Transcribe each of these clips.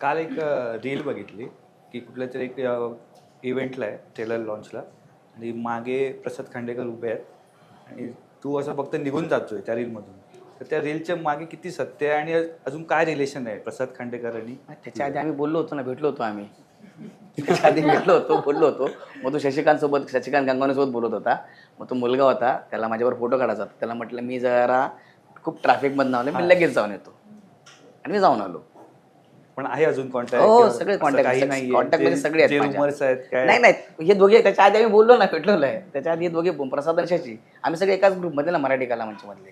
काल एक रील बघितली की कुठल्या तरी एक इव्हेंटला आहे ट्रेलर लॉन्चला आणि मागे प्रसाद खांडेकर उभे आहेत. आणि तू असं फक्त निघून जातोय त्या रीलमधून तर त्या रीलच्या मागे किती सत्य आहे आणि अजून काय रिलेशन आहे प्रसाद खांडेकर आणि त्याच्या आधी आम्ही बोललो होतो ना भेटलो होतो आम्ही. त्याच्या आधी भेटलो होतो बोललो होतो. मग तो शशिकांत सोबत शशिकांत गंगावणे सोबत बोलत होता. मग तो मुलगा होता त्याला माझ्यावर फोटो काढायचा होता. त्याला म्हटलं मी जरा खूप ट्रॅफिकमधून आलो मी लगेच जाऊन येतो. आणि मी जाऊन आलो. पण आहे अजून कॉन्टॅक्ट हो सगळे कॉन्टॅक्ट नाही कॉन्टॅक्टमध्ये सगळे आहेत रुमर्स माझ्या. आहेत काय? नाही नाही हे दोघे त्याच्या आधी आम्ही बोललो ना भेटलेलो आहे त्याच्या आधी हे दोघे प्रसाद शशी. आम्ही सगळे एकाच ग्रुपमध्ये ना मराठी कला मंच मधले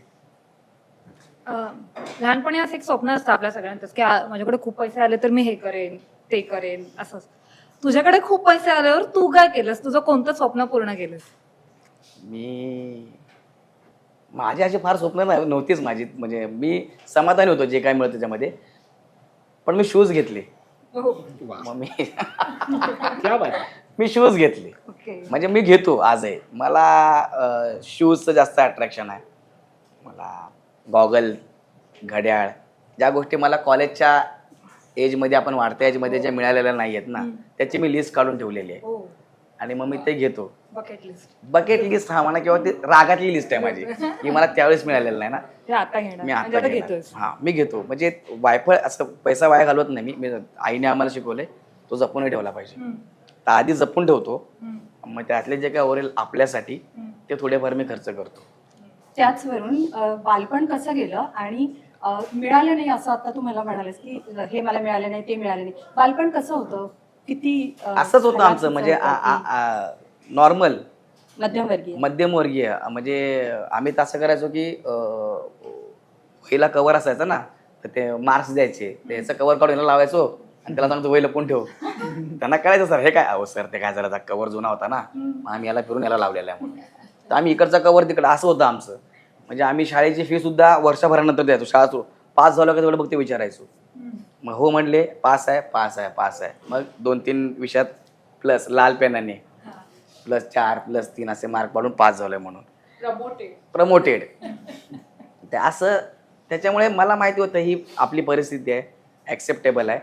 अं, लहानपणी असं एक स्वप्न असतं आपल्या सगळ्यांचं की माझ्याकडे खूप पैसे आले तर मी हे करेन ते करेन असं तुझ्याकडे खूप पैसे आल्यावर तू काय केलंस? तुझं कोणतं स्वप्न पूर्ण केलंस? मी माझी अशी फार स्वप्न नाही- नव्हतीच माझी. म्हणजे मी समाधानी होतो जे काय मिळतं त्याच्यामध्ये. पण मी शूज घेतले. हो. मग मी क्या बात आहे. मी शूज घेतले. ओके. म्हणजे मी घेतो आजही. मला शूजचं जास्त अट्रॅक्शन आहे. मला गॉगल घड्याळ ज्या गोष्टी मला कॉलेजच्या एजमध्ये आपण वाढत्या एजमध्ये ज्या मिळालेल्या नाही आहेत ना त्याची मी लिस्ट काढून ठेवलेली आहे. हो. आणि मग मी ते घेतो. बकेट लिस्ट बकेट लिस्ट हा म्हणा किंवा ती रागातली लिस्ट आहे माझी की मला त्यावेळेस मिळालेलं नाही ना. ते आता घेणार. मी म्हणजे आता आता घेणार. घेतोस हा मी घेतो. म्हणजे वायफळ असं पैसा वाया घालवत नाही मी. मी आईने आम्हाला शिकवले तो जपूनही ठेवला पाहिजे. हम्म, तर आधी जपून ठेवतो. हम्म, मग त्यातले जे काय उरेल आपल्यासाठी. ते थोडेफार मी खर्च करतो. त्याचवरून अ, बालपण कसं गेलं आणि अ, मिळालं नाही असं आता तू मला म्हणालेस की हे मला मिळालं नाही ते मिळालं नाही. बालपण कसं होतं? किती असंच होतं आमचं म्हणजे नॉर्मल मध्यमवर्गीय? मध्यमवर्गीय. म्हणजे आम्ही तर असं करायचो की वहीला कवर असायचं ना तर ते मार्क्स द्यायचे. त्याचं कवर काढून याला लावायचो आणि त्याला सांगतो वही लपून ठेव? त्यांना कळायचं सर हे काय? अहो सर ते काय जरा कवर जुना होता ना. मग आम्ही याला फिरून याला लावलेला आहे म्हणून. तर आम्ही इकडचा कवर तिकडं असं होतं आमचं. म्हणजे आम्ही शाळेची फी सुद्धा वर्षभरानंतर द्यायचो शाळा पास झालं का तेवढं फक्त विचारायचो. मग हो म्हणले पास आहे पास आहे पास आहे. मग दोन तीन विषयात प्लस लाल पेनाने. प्लस चार प्लस तीन असे मार्क पाडून पास झालोय म्हणून. प्रमोटेड. ते असं त्याच्यामुळे मला माहिती होतं ही आपली परिस्थिती आहे ॲक्सेप्टेबल आहे.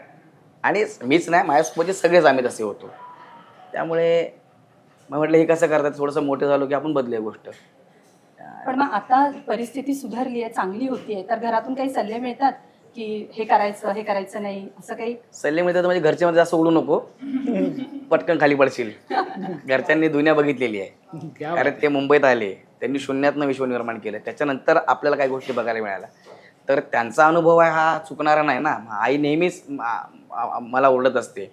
आणि मीच नाही माझ्यासोबतचे सगळेच आम्ही तसे होतो. त्यामुळे मग म्हटलं हे कसं करतात? थोडंसं मोठं झालो की आपण बदलूया गोष्ट. पण मग आता परिस्थिती सुधारली आहे चांगली होतीये तर घरातून काही सल्ले मिळतात? की हे करायचं हे करायचं नाही असं काही? सल्ले मिळतात म्हणजे घरच्या मध्ये जास्त उडू नको पटकन खाली पडशील. घरच्यांनी दुनिया बघितलेली आहे. कारण ते मुंबईत आले त्यांनी शून्यातनं विश्व निर्माण केलं. त्याच्यानंतर आपल्याला काही गोष्टी बघायला मिळाल्या. तर त्यांचा अनुभव आहे हा चुकणारा नाही ना. आई नेहमीच मला ओरडत असते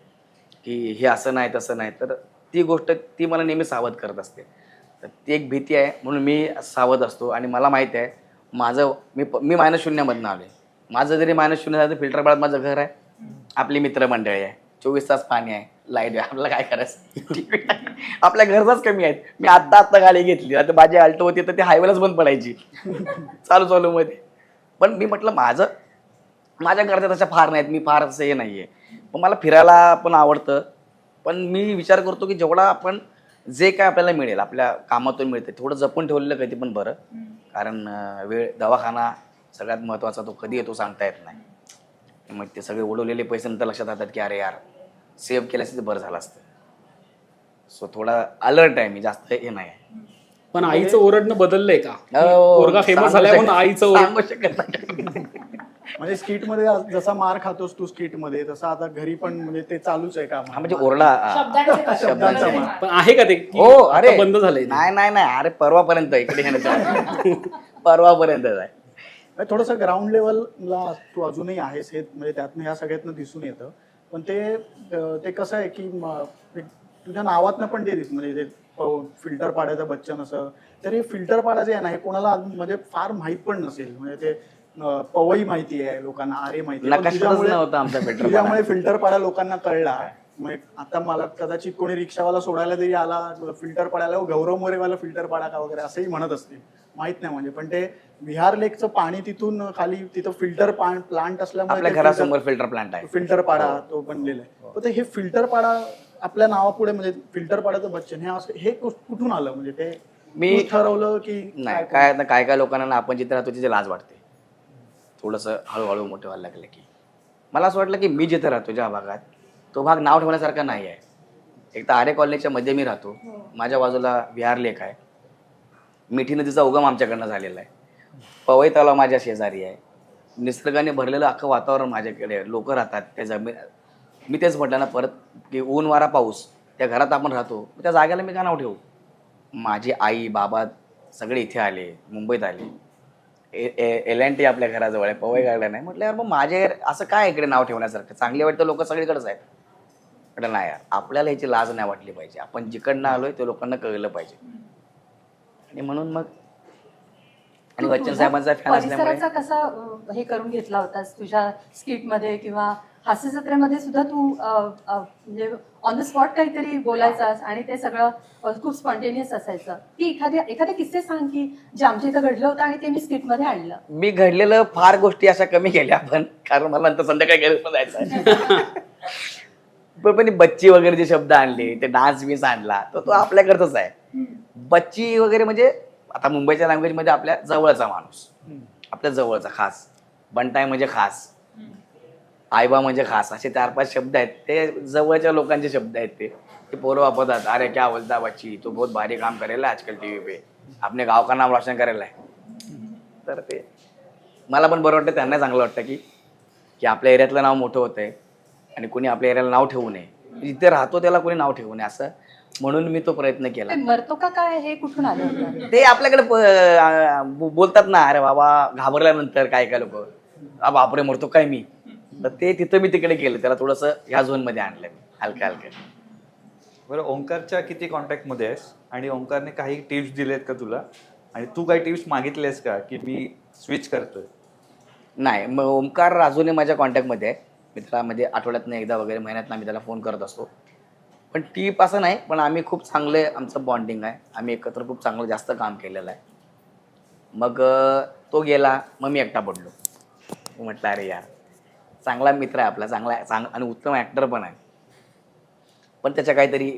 की हे असं नाही तसं नाही. तर ती गोष्ट ती मला नेहमी सावध करत असते. तर ती एक भीती आहे म्हणून मी सावध असतो. आणि मला माहिती आहे माझं मी मी मायनस शून्यामधनं आलो आहे माझं जरी मायनस शून्य झालं तर फिल्टर पाळत माझं घर आहे. आपली मित्रमंडळी आहे. चोवीस तास पाणी आहे. लाइट आहे. आपल्याला काय करायचं? आपल्या घरचाच कमी आहेत. मी आत्ता आत्ता गाडी घेतली. आता माझी अल्टो होती तर ती हायवेलाच बंद पडायची. चालू चालू मध्ये. पण मी म्हटलं माझं माझ्या घरच्या तशा फार नाहीत. मी फार असं हे नाही आहे पण मला फिरायला पण आवडतं. पण मी विचार करतो की जेवढा आपण जे काय आपल्याला मिळेल आपल्या कामातून मिळते. थोडं जपून ठेवलेलं कधी पण बरं. कारण अं, वेळ दवाखाना सगळ्यात महत्त्वाचा तो कधी येतो सांगता येत नाही. मग ते सगळे उडवलेले पैसे नंतर लक्षात येतात की अरे यार सेव्ह केल्यास ते बरं झालं असतं. सो थोडा अलर्ट आहे मी जास्त हे नाही आहे. पण आईचं ओरडणं बदललंय का? हो, पोरगा फेमस झालाय म्हणून आईचं ओरड शकत नाही. म्हणजे स्किटमध्ये जसा मार खातोस तू स्किटमध्ये तसं आता घरी पण म्हणजे ते चालूच आहे काम. हा म्हणजे ओरडा शब्दांचा मार. पण आहे का ते? की हो अरे बंद झालंय? नाही नाही नाही. अरे परवापर्यंत इकडे येण्याचं परवापर्यंत आहे. थोडस ग्राउंड लेवलला तू अजूनही आहेस हे म्हणजे त्यातनं ह्या सगळ्यातनं दिसून येतं. पण ते ते कसं आहे की तुझ्या नावातनं पण ते दिसतं म्हणजे फिल्टर पाडायचं बच्चन असं. तर हे फिल्टर पाडायचं आहे ना हे कोणाला म्हणजे फार माहीत पण नसेल. म्हणजे ते पवई माहिती आहे लोकांना आरे माहिती आहे. तुझ्यामुळे- तुझ्यामुळे फिल्टर पाडा लोकांना कळला. आता मला कदाचित कोणी रिक्षावाला सोडायला जरी आला फिल्टर पाडायला "ओ, गौरव मोरेवाला फिल्टर पाडा का वगैरे असंही म्हणत असतील. माहीत नाही म्हणजे. पण ते विहार लेकचं पाणी तिथून खाली तिथं फिल्टर प्लांट आपल्या घरासमोर फिल्टर प्लांट आहे. फिल्टर पाडा तो बनलेला आहे. ते हे फिल्टर पाडा आपल्या नावापुढे म्हणजे फिल्टर पाडाचं बच्चन हे असं हे कुठून आलं? म्हणजे ते मी- ठरवलं की नाही काय आता काय काय लोकांना ना आपण जिथे राहतो तिथे लाज वाटते. थोडंसं हळूहळू मोठं व्हायला लागलं की. मला असं वाटलं की मी जिथे राहतो ज्या भागात तो भाग नाव ठेवण्यासारखा नाही आहे. एक तर आर्य कॉलनीच्या मध्ये मी राहतो. माझ्या बाजूला विहार लेक आहे. मिठी नदीचा उगम आमच्याकडनं झालेला आहे. पवई तलाव माझ्या शेजारी आहे. निसर्गाने भरलेलं अख्खं वातावरण माझ्याकडे आहे. लोक राहतात त्या जमीन मी तेच म्हटलं ना परत की ऊन वारा पाऊस त्या घरात आपण राहतो. त्या जागेला मी का नाव ठेवू? माझी आई बाबा सगळे इथे आले मुंबईत आले. एल एन टी आपल्या घराजवळ आहे पवई गार्डन आहे. म्हटलं यार मग माझे असं काय इकडे नाव ठेवण्यासारखं? चांगले वाटतं लोक सगळीकडेच आहेत. म्हटलं नाही यार आपल्याला ह्याची लाज नाही वाटली पाहिजे. आपण जिकडनं आलोय ते लोकांना कळलं पाहिजे. आणि म्हणून मग आणि बच्चन साहेबांचा फॅन असल्यामुळे. कसा हे करून घेतला होतास? तुझ्या स्किटमध्ये किंवा हास्य जत्रेमध्ये सुद्धा तू म्हणजे ऑन द स्पॉट काहीतरी बोलायचास आणि ते सगळं खूप स्पॉन्टेनियस असायचं. ती एखाद्या एखादे किस्से सांग की जे आमच्या इथं घडलं होतं आणि ते मी स्किटमध्ये आणलं. मी घडलेलं फार गोष्टी अशा कमी केल्या पण कारण मला नंतर संध्याकाळी घरी पण जायचं. पण पण बच्ची वगैरे जे शब्द आणले ते डान्स बीन्स आणला तर तो आपल्याकडचाच आहे. बच्ची वगैरे म्हणजे आता मुंबईच्या लँग्वेजमध्ये आपल्या जवळचा माणूस. आपल्या जवळचा खास. बंटाय म्हणजे खास. आईबा म्हणजे खास. असे चार पाच शब्द आहेत. ते जवळच्या लोकांचे शब्द आहेत ते. ते पोरं वापरतात. अरे क्या बोलता बच्ची? तो बहुत भारी काम करेला आजकल टीव्ही पे. आपने गाव का नाम रोशन करेला है. तर ते. मला पण बरं वाटतं त्यांना चांगलं वाटतं की की आपल्या एरियातलं नाव मोठं होतंय. आणि कोणी आपल्या एरियाला नाव ठेवू नये. जिथे राहतो त्याला कोणी नाव ठेवू नये. असं म्हणून मी तो प्रयत्न केला. मरतो का काय? हे कुठून आलं होतं? ते आपल्याकडे बो- बोलतात ना अरे बाबा घाबरल्यानंतर काय काय लोक? बापरे मरतो काय मी? तर ते तिथं मी तिकडे गेलं त्याला थोडंसं ह्या झोनमध्ये आणलं मी हलक्या हलक्या. बरं ओंकारच्या किती कॉन्टॅक्टमध्ये आहेस? आणि ओंकारने काही टिप्स दिलेत का तुला? आणि तू काही टिप्स मागितलेस का की मी स्विच करतोय? नाही मग ओमकार राजूने माझ्या कॉन्टॅक्टमध्ये आहे. मी त्याला म्हणजे आठवड्यातनं एकदा वगैरे महिन्यातनं आम्ही त्याला फोन करत असतो. पण टीप असं नाही पण आम्ही खूप चांगले आमचं बॉन्डिंग आहे. आम्ही एकत्र खूप चांगलं जास्त काम केलेलं आहे. मग तो गेला मग मी एकटा पडलो. म्हटलं अरे यार चांगला मित्र आहे आपला चांगला चांग आणि उत्तम ॲक्टर पण आहे. पण त्याच्या काहीतरी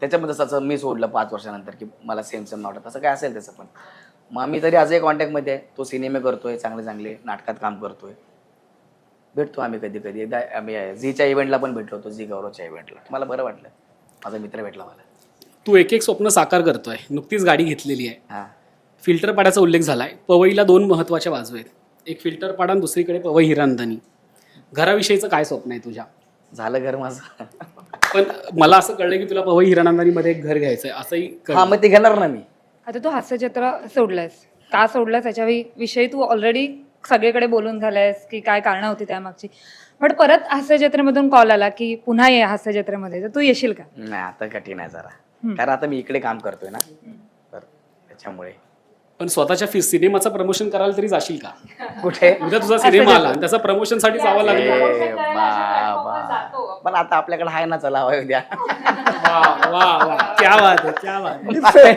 त्याच्यामध्ये जसं मी सोडलं पाच वर्षानंतर की मला सेम सेम नावडत असं काय असेल त्याचं पण. मग आम्ही तरी आजही कॉन्टॅक्टमध्ये आहे. तो सिनेमे करतोय चांगले चांगले नाटकात काम करतोय. भेटतो आम्ही कधी कधी एकदा आम्ही झीच्या इव्हेंटला पण भेटलो होतो झी गौरवच्या इव्हेंटला मला बरं वाटलं. माझा मित्र भेटला मला. तू एक एक स्वप्न साकार करतोय. नुकतीच गाडी घेतलेली आहे. हां. फिल्टर पाड्याचा उल्लेख झालाय. पवईला दोन महत्त्वाच्या बाजू आहेत. एक फिल्टर पाडा आणि दुसरीकडे पवई हिरांदनी घराविषयीचं काय स्वप्न आहे तुझ्या? झालं घर माझं. पण मला असं कळलं की तुला पवई हिरानंदानीमध्ये एक घर घ्यायचंय. असंही कळलं. हां मग ते घेणार ना मी. आता तू हास्यचित्र सोडलंयस. का सोडलंस याच्या वि- विषयी तू ऑलरेडी सगळीकडे बोलून झालायस की काय कारणं होती त्यामागची? पण परत हास्यजत्रेमधून कॉल आला की पुन्हा ये हास्यजत्रेमध्ये तर तू येशील का? नाही आता कठीण आहे जरा. कारण आता मी इकडे काम करतोय ना. तर त्याच्यामुळे. पण स्वतःच्या फि- सिनेमाचं प्रमोशन करायला तरी जाशील का? कुठे? उद्या तुझा सिनेमा आला आणि त्याचा प्रमोशनसाठी जावं लागलं. ए, बाबा. पण आता आपल्याकडे आहे ना चला हवा द्या वा वा वा. क्या बात आहे क्या बात आहे.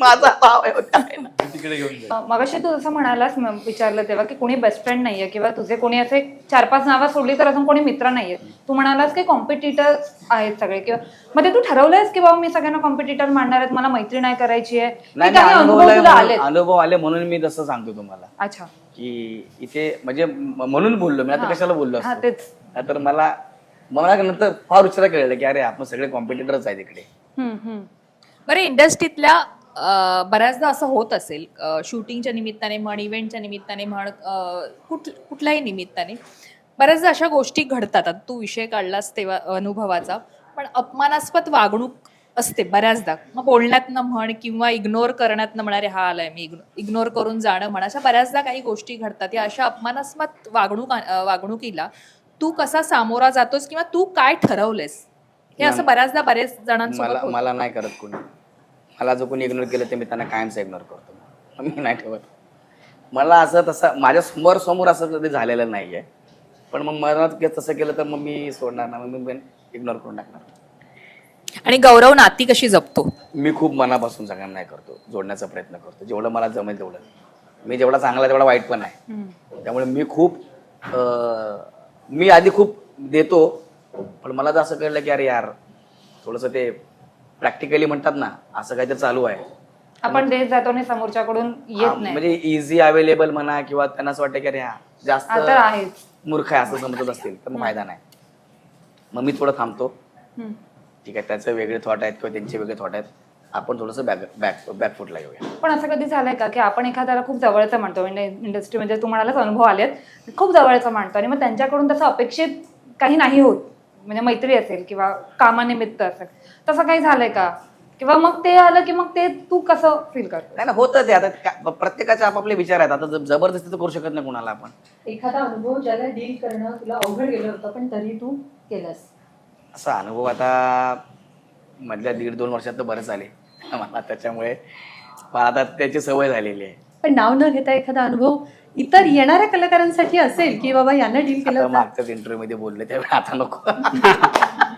माझा आहे उद्या आहे ना. तिकडे घेऊन मगाशी तू जसं म्हणालास म- विचारलं तेव्हा की कोणी बेस्ट फ्रेंड नाहीये किंवा तुझे कोणी असे चार पाच नावं सोडली तर अजून कोणी मित्र नाहीये. तू म्हणालास की कॉम्पिटिटर आहेत सगळे किंवा मग ते तू ठरवलंयस की बाबा मी सगळ्यांना कॉम्पिटिटर मांडणार आहेत मला मैत्री नाही करायची आहे? की नाही काही नाही, अनुभव अनुभवलंय तुला म्हणून- आलेत. अनुभव आले म्हणून मी तसं सांगतो तुम्हाला. अच्छा. की इथे म्हणजे म- म्हणून बोललो मी आता. कशाला बोललो हा असतो? तेच. तर मला मला नंतर फार उशिरा कळलं की अरे आपण सगळे कॉम्पिटिटरच आहेत इकडे. हम्म, हम्म. बरं इंडस्ट्रीतल्या अं, बऱ्याचदा असं होत असेल शूटिंगच्या निमित्ताने म्हण इव्हेंटच्या निमित्ताने म्हण कुठ कुठल्याही निमित्ताने. बऱ्याचदा अशा गोष्टी घडतात. आता तू विषय काढलास तेव्हा अनुभवाचा पण अपमानास्पद वागणूक असते बऱ्याचदा. मग बोलण्यातनं म्हण किंवा इग्नोर करण्यातनं म्हणारे हा आलाय मी इग्नोर करून जाणं म्हण अशा बऱ्याचदा काही गोष्टी घडतात. या अशा अपमानास्पद वागणूक वागणुकीला तू कसा सामोरा जातोस किंवा तू काय ठरवलेस? हे असं बऱ्याचदा बऱ्याच जणांसोबत. मला नाही करत कोणी. मला जो कोणी इग्नोर केलं ते मी त्यांना कायमच इग्नोर करतो. मी नाही ठेवत. मला असं तसं माझ्यासमोर समोर असं कधी झालेलं नाही आहे पण मग मला के- तसं केलं तर मग मी सोडणार ना मग मी इग्नोर करून टाकणार. आणि गौरव नाती कशी जपतो? मी खूप मनापासून सगळ्यांना नाही करतो जोडण्याचा प्रयत्न करतो. जेवढं मला जमेल तेवढं. मी जेवढा चांगला तेवढा वाईट पण आहे. त्यामुळे मी खूप मी आधी खूप देतो. पण मला तर असं कळलं की अरे यार थोडंसं ते प्रॅक्टिकली म्हणतात ना असं काहीतरी चालू आहे. आपण देत जातो आणि समोरच्याकडून हा, येत नाही. म्हणजे इझी अवेलेबल म्हणा किंवा त्यांना असं वाटतं की अरे हा जास्त हा तर आहेच. मूर्ख आहे असं समजत असतील तर मग फायदा नाही. मग मी थोडं थांबतो. हम्म. ठीक आहे त्याचे वेगळे थॉट आहेत किंवा त्यांचे वेगळे थॉट आहेत. आपण थोडंसं बॅक बॅक बॅकफुटला येऊया. पण असं कधी झालंय का की आपण एखाद्याला खूप जवळचं म्हणतो म्हणजे इंडस्ट्री म्हणजे तू म्हणालाच अनुभव आलेत खूप जवळचं म्हणतो आणि मग त्यांच्याकडून तसं अपेक्षित काही नाही होत. म्हणजे मैत्री असेल किंवा कामानिमित्त असेल. तसं काही झालंय का? किंवा मग ते आलं की मग ते तू कसं फील करतो नाही ना होतं ते आता का- प्रत्येकाचे आपापले विचार आहेत. आता ज- जबरदस्ती तर करू शकत नाही कुणाला आपण. एखादा अनुभव ज्याला डील करणं तुला अवघड गेलं होतं पण तरी तू केलंस. असा अनुभव आता मधल्या दीड दोन वर्षात तर बरेच आले मला त्याच्यामुळे मला आता त्याची सवय झालेली आहे. पण नाव न घेता एखादा अनुभव इतर येणाऱ्या कलाकारांसाठी असेल की बाबा यांना डील केलं मागच्याच इंटरव्ह्यू मध्ये बोलले त्यावेळी. आता नको.